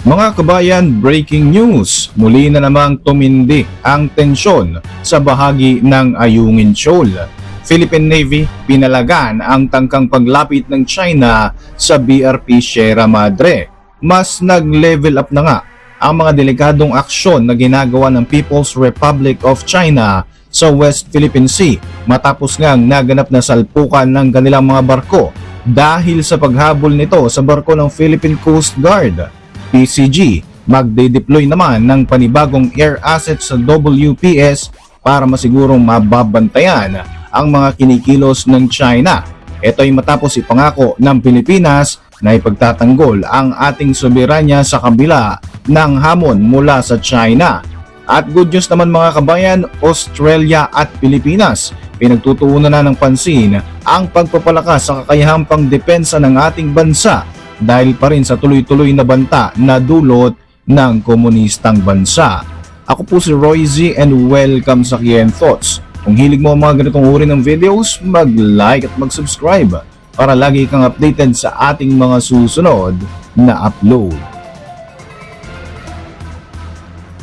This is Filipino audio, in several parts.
Mga kabayan, breaking news! Muli na namang tumindi ang tensyon sa bahagi ng Ayungin Shoal. Philippine Navy pinalagan ang tangkang paglapit ng China sa BRP Sierra Madre. Mas nag-level up na nga ang mga delikadong aksyon na ginagawa ng People's Republic of China sa West Philippine Sea matapos ngang naganap na salpukan ng kanilang mga barko dahil sa paghabol nito sa barko ng Philippine Coast Guard. PCG magde-deploy naman ng panibagong air assets sa WPS para masigurong mababantayan ang mga kinikilos ng China. Ito ay matapos ipangako ng Pilipinas na ipagtatanggol ang ating soberanya sa kabila ng hamon mula sa China. At good news naman mga kabayan, Australia at Pilipinas pinagtutuunan na ng pansin ang pagpapalakas sa kakayahang pangdepensa ng ating bansa dahil pa rin sa tuloy-tuloy na banta na dulot ng komunistang bansa. Ako po si Roy Z and welcome sa Kian Thoughts. Kung hilig mo ang mga ganitong uri ng videos, mag-like at mag-subscribe para lagi kang updated sa ating mga susunod na upload.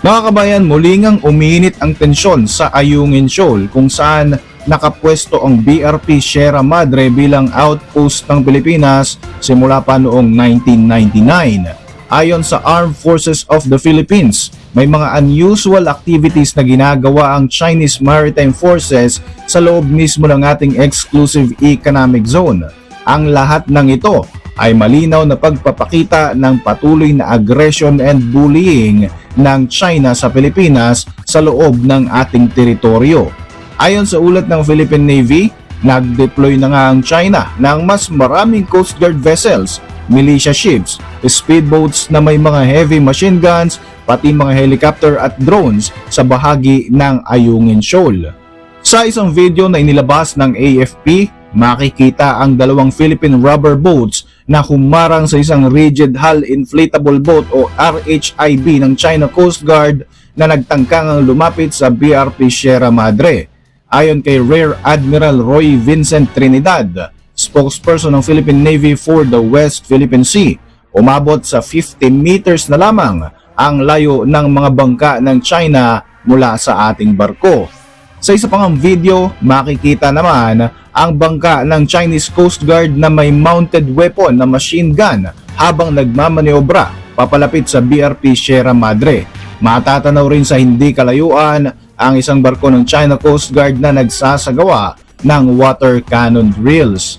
Mga kabayan, muli ngang uminit ang tensyon sa Ayungin Shoal kung saan nakapwesto ang BRP Sierra Madre bilang outpost ng Pilipinas simula pa noong 1999. Ayon sa Armed Forces of the Philippines, may mga unusual activities na ginagawa ang Chinese Maritime Forces sa loob mismo ng ating exclusive economic zone. Ang lahat ng ito ay malinaw na pagpapakita ng patuloy na aggression and bullying ng China sa Pilipinas sa loob ng ating teritoryo. Ayon sa ulat ng Philippine Navy, nag-deploy na nga ang China ng mas maraming Coast Guard vessels, militia ships, speedboats na may mga heavy machine guns, pati mga helicopter at drones sa bahagi ng Ayungin Shoal. Sa isang video na inilabas ng AFP, makikita ang dalawang Philippine rubber boats na humarang sa isang rigid hull inflatable boat o RHIB ng China Coast Guard na nagtangkang lumapit sa BRP Sierra Madre. Ayon kay Rear Admiral Roy Vincent Trinidad, spokesperson ng Philippine Navy for the West Philippine Sea, umabot sa 50 meters na lamang ang layo ng mga bangka ng China mula sa ating barko. Sa isa pang video, makikita naman ang bangka ng Chinese Coast Guard na may mounted weapon na machine gun habang nagmamaniobra papalapit sa BRP Sierra Madre. Matatanaw rin sa hindi kalayuan ang isang barko ng China Coast Guard na nagsasagawa ng water cannon drills.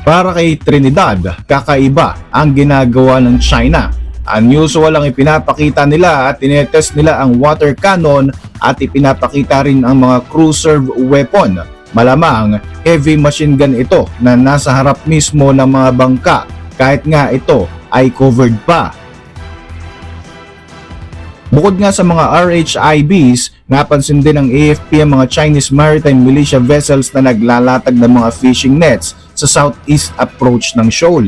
Para kay Trinidad, kakaiba ang ginagawa ng China. Unusual ang ipinapakita nila at tinetest nila ang water cannon at ipinapakita rin ang mga cruiser weapon. Malamang heavy machine gun ito na nasa harap mismo ng mga bangka kahit nga ito ay covered pa. Bukod nga sa mga RHIBs, napansin din ng AFP ang mga Chinese maritime militia vessels na naglalatag ng mga fishing nets sa southeast approach ng shoal.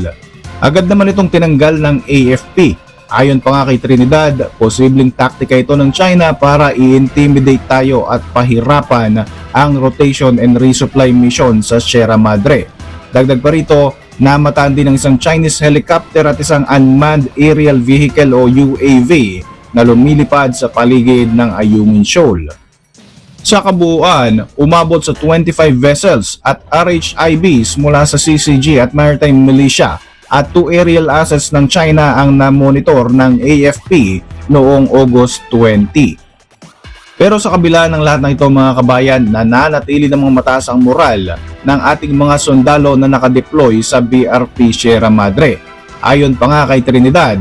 Agad naman itong tinanggal ng AFP. Ayon pa nga kay Trinidad, posibleng taktika ito ng China para i-intimidate tayo at pahirapan ang rotation and resupply mission sa Sierra Madre. Dagdag pa rito, namataan din ng isang Chinese helicopter at isang unmanned aerial vehicle o UAV na lumilipad sa paligid ng Ayungin Shoal. Sa kabuuan, umabot sa 25 vessels at RHIBs mula sa CCG at Maritime Militia at two aerial assets ng China ang namonitor ng AFP noong August 20. Pero sa kabila ng lahat ng ito mga kabayan, nananatili namang mataas ang moral ng ating mga sundalo na nakadeploy sa BRP Sierra Madre. Ayon pa nga kay Trinidad,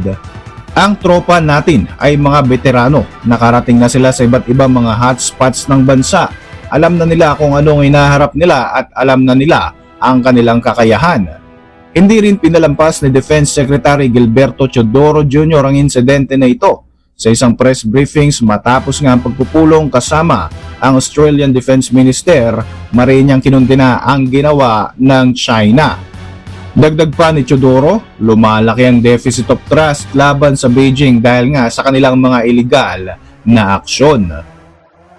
ang tropa natin ay mga veterano. Nakarating na sila sa iba't ibang mga hotspots ng bansa. Alam na nila kung anong hinaharap nila at alam na nila ang kanilang kakayahan. Hindi rin pinalampas ni Defense Secretary Gilberto Chodoro Jr. ang insidente na ito sa isang press briefings matapos nga ang pagpupulong kasama ang Australian Defense Minister, marinyang kinundina ang ginawa ng China. Dagdag pa ni Chodoro, lumalaki ang deficit of trust laban sa Beijing dahil nga sa kanilang mga illegal na aksyon.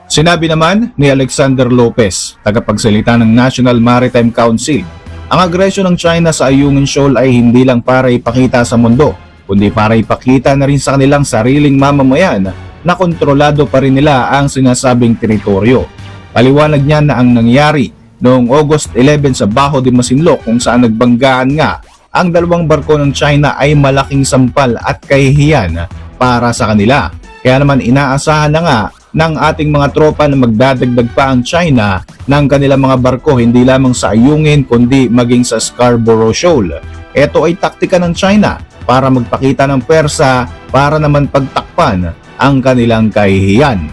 Sinabi naman ni Alexander Lopez, tagapagsalita ng National Maritime Council, ang agresyon ng China sa Ayungin Shoal ay hindi lang para ipakita sa mundo, kundi para ipakita na rin sa kanilang sariling mamamayan na kontrolado pa rin nila ang sinasabing teritoryo. Paliwanag niya na ang nangyari noong August 11 sa Baho de Masinloc kung saan nagbanggaan nga ang dalawang barko ng China ay malaking sampal at kahihiyan para sa kanila. Kaya naman inaasahan na nga ng ating mga tropa na magdadagdag pa ang China ng kanilang mga barko hindi lamang sa Ayungin kundi maging sa Scarborough Shoal. Ito ay taktika ng China para magpakita ng pwersa para naman pagtakpan ang kanilang kahihiyan.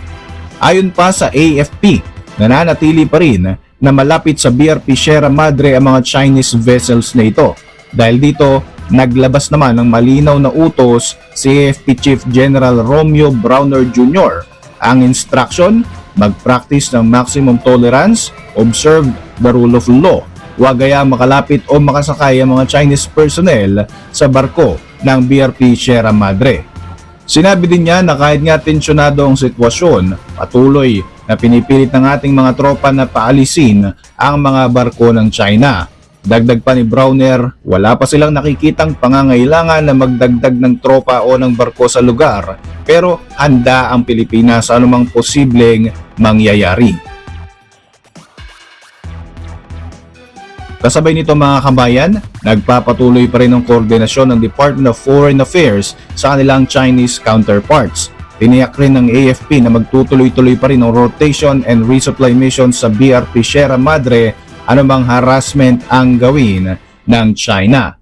Ayon pa sa AFP, nananatili pa rin na malapit sa BRP Sierra Madre ang mga Chinese vessels na ito. Dahil dito, naglabas naman ng malinaw na utos si AFP Chief General Romeo Browner Jr. Ang instruction, mag-practice ng maximum tolerance, observe the rule of law. Huwag kaya makalapit o makasakay ang mga Chinese personnel sa barko ng BRP Sierra Madre. Sinabi din niya na kahit nga tensyonado ang sitwasyon, patuloy na pinipilit ng ating mga tropa na paalisin ang mga barko ng China. Dagdag pa ni Browner, wala pa silang nakikitang pangangailangan na magdagdag ng tropa o ng barko sa lugar, pero handa ang Pilipinas sa anumang posibleng mangyayari. Kasabay nito mga kabayan, nagpapatuloy pa rin ang koordinasyon ng Department of Foreign Affairs sa kanilang Chinese counterparts. Tiniyak rin ng AFP na magtutuloy-tuloy pa rin ang rotation and resupply mission sa BRP Sierra Madre anumang harassment ang gawin ng China.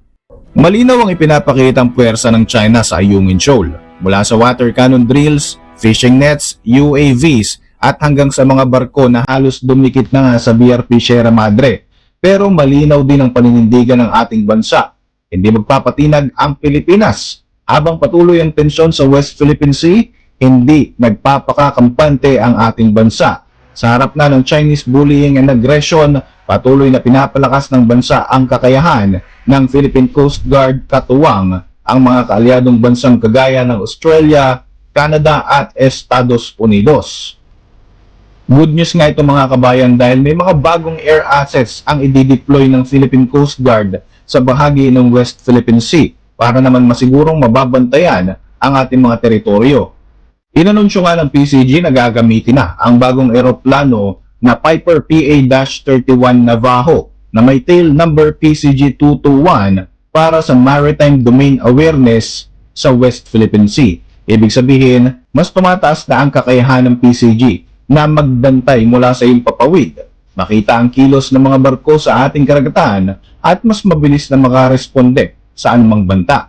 Malinaw ang ipinapakitang puwersa ng China sa Ayungin Shoal mula sa water cannon drills, fishing nets, UAVs at hanggang sa mga barko na halos dumikit na nga sa BRP Sierra Madre. Pero malinaw din ang paninindigan ng ating bansa. Hindi magpapatinag ang Pilipinas. Habang patuloy ang tensyon sa West Philippine Sea, hindi nagpapakakampante ang ating bansa. Sa harap na ng Chinese bullying and aggression, patuloy na pinapalakas ng bansa ang kakayahan ng Philippine Coast Guard katuwang ang mga kaalyadong bansang kagaya ng Australia, Canada at Estados Unidos. Good news nga ito mga kabayan dahil may mga bagong air assets ang i-deploy ng Philippine Coast Guard sa bahagi ng West Philippine Sea para naman masigurong mababantayan ang ating mga teritoryo. Inanunsyo nga ng PCG na gagamitin na ang bagong eroplano na Piper PA-31 Navajo na may tail number PCG-221 para sa Maritime Domain Awareness sa West Philippine Sea. Ibig sabihin, mas tumataas na ang kakayahan ng PCG na magdantay mula sa impapawid, makita ang kilos ng mga barko sa ating karagatan at mas mabilis na makaresponde sa anumang banta.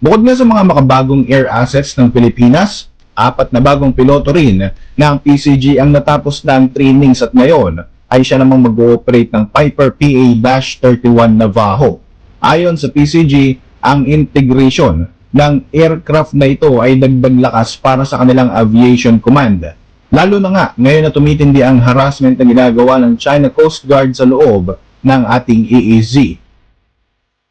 Bukod nga sa mga makabagong air assets ng Pilipinas, apat na bagong piloto rin ng PCG ang natapos na ang trainings at ngayon ay siya namang mag-ooperate ng Piper PA-31 Navajo. Ayon sa PCG, ang integration ng aircraft na ito ay dagdag lakas para sa kanilang aviation command. Lalo na nga ngayon na tumitindi ang harassment na ginagawa ng China Coast Guard sa loob ng ating EEZ.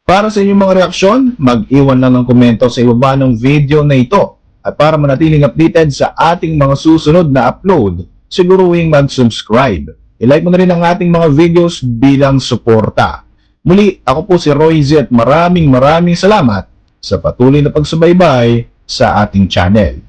Para sa inyong mga reaksyon, mag-iwan lang ng komento sa ibaba ng video na ito. At para manatiling updated sa ating mga susunod na upload, siguruhin mag-subscribe. I-like mo na rin ang ating mga videos bilang suporta. Muli, ako po si Roy Z at maraming maraming salamat sa patuloy na pagsubaybay sa ating channel.